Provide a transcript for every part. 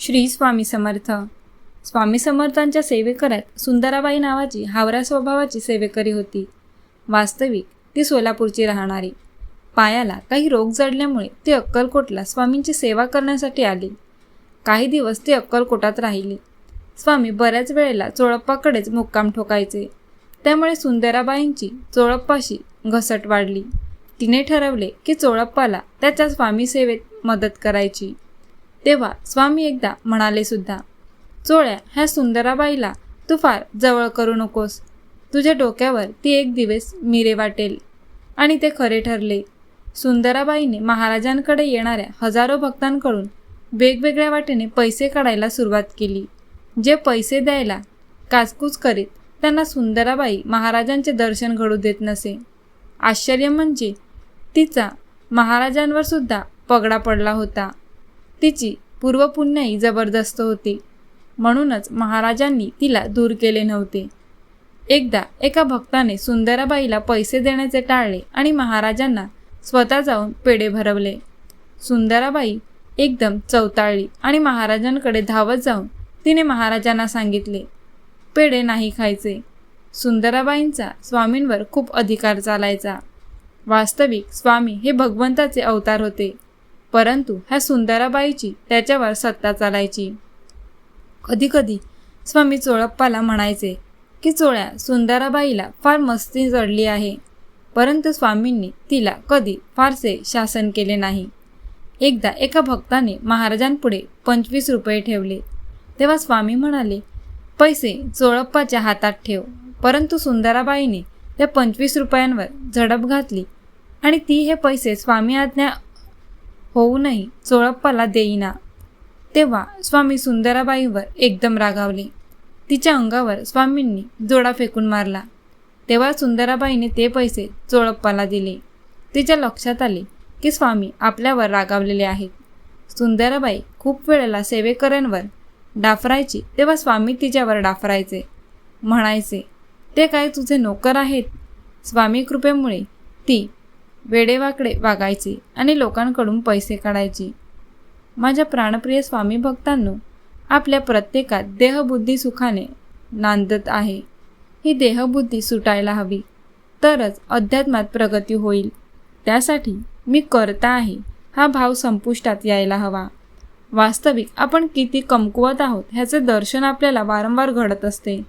श्री स्वामी समर्थ. स्वामी समर्थांच्या सेवेकऱ्यात सुंदराबाई नावाची हावरा स्वभावाची सेवेकरी होती. वास्तविक ती सोलापूरची राहणारी. पायाला काही रोग जडल्यामुळे ती अक्कलकोटला स्वामींची सेवा करण्यासाठी आली. काही दिवस ती अक्कलकोटात राहिली. स्वामी बऱ्याच वेळेला चोळप्पाकडेच मुक्काम ठोकायचे. त्यामुळे सुंदराबाईंची चोळप्पाशी घसट वाढली. तिने ठरवले की चोळप्पाला त्याच्या स्वामी सेवेत मदत करायची. तेव्हा स्वामी एकदा म्हणाले सुद्धा चोळ्या ह्या सुंदराबाईला तू फार जवळ करू नकोस. तुझ्या डोक्यावर ती एक दिवस मिरे वाटेल. आणि ते खरे ठरले. सुंदराबाईने महाराजांकडे येणाऱ्या हजारो भक्तांकडून वेगवेगळ्या वाटेने पैसे काढायला सुरुवात केली जे पैसे द्यायला काजकूज करीत त्यांना सुंदराबाई महाराजांचे दर्शन घडू देत नसे. आश्चर्य म्हणजे तिचा महाराजांवर सुद्धा पगडा पडला होता. तिची पूर्वपुण्याई जबरदस्त होती. म्हणूनच महाराजांनी तिला दूर केले नव्हते. एकदा एका भक्ताने सुंदराबाईला पैसे देण्याचे टाळले आणि महाराजांना स्वतः जाऊन पेढे भरवले. सुंदराबाई एकदम चवताळली आणि महाराजांकडे धावत जाऊन तिने महाराजांना सांगितले पेढे नाही खायचे. सुंदराबाईंचा स्वामींवर खूप अधिकार चालायचा. वास्तविक स्वामी हे भगवंताचे अवतार होते. परंतु ह्या सुंदराबाईची त्याच्यावर सत्ता चालायची. कधीकधी स्वामी चोळप्पाला म्हणायचे की चोळ्या सुंदराबाईला फार मस्ती जडली आहे. परंतु स्वामींनी तिला कधी फारसे शासन केले नाही. एकदा एका भक्ताने महाराजांपुढे पंचवीस रुपये ठेवले. तेव्हा स्वामी म्हणाले पैसे चोळप्पाच्या हातात ठेव. परंतु सुंदराबाईने त्या पंचवीस रुपयांवर झडप घातली आणि ती हे पैसे स्वामी आज्ञा होऊनही चोळप्पाला देईना. तेव्हा स्वामी सुंदराबाईवर एकदम रागावले. तिच्या अंगावर स्वामींनी जोडा फेकून मारला. तेव्हा सुंदराबाईने ते पैसे चोळप्पाला दिले. तिच्या लक्षात आले की स्वामी आपल्यावर रागावलेले आहेत. सुंदराबाई खूप वेळेला सेवेकऱ्यांवर डाफरायची तेव्हा स्वामी तिच्यावर डाफरायचे. म्हणायचे ते काय तुझे नोकर आहेत? स्वामी कृपेमुळे ती वेडेवाकडे वागायचे आणि लोकांकडून पैसे काढायचे. माझ्या प्राणप्रिय स्वामी भक्तांनो आपल्या प्रत्येकात देहबुद्धी सुखाने नांदत आहे. ही देहबुद्धी सुटायला हवी. तरच अध्यात्मात प्रगती होईल. त्यासाठी मी करता आहे. हा भाव संपुष्टात यायला हवा. वास्तविक आपण किती कमकुवत आहोत ह्याचे दर्शन आपल्याला वारंवार घडत असते.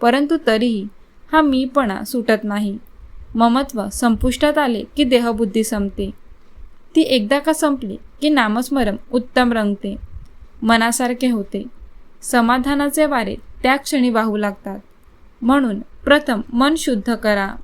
परंतु तरीही हा मीपणा सुटत नाही. ममत्व संपुष्टात आले की देहबुद्धी संपते. ती एकदा का संपली की नामस्मरण उत्तम रंगते. मनासारखे होते. समाधानाचे वारे त्या क्षणी वाहू लागतात. म्हणून प्रथम मन शुद्ध करा.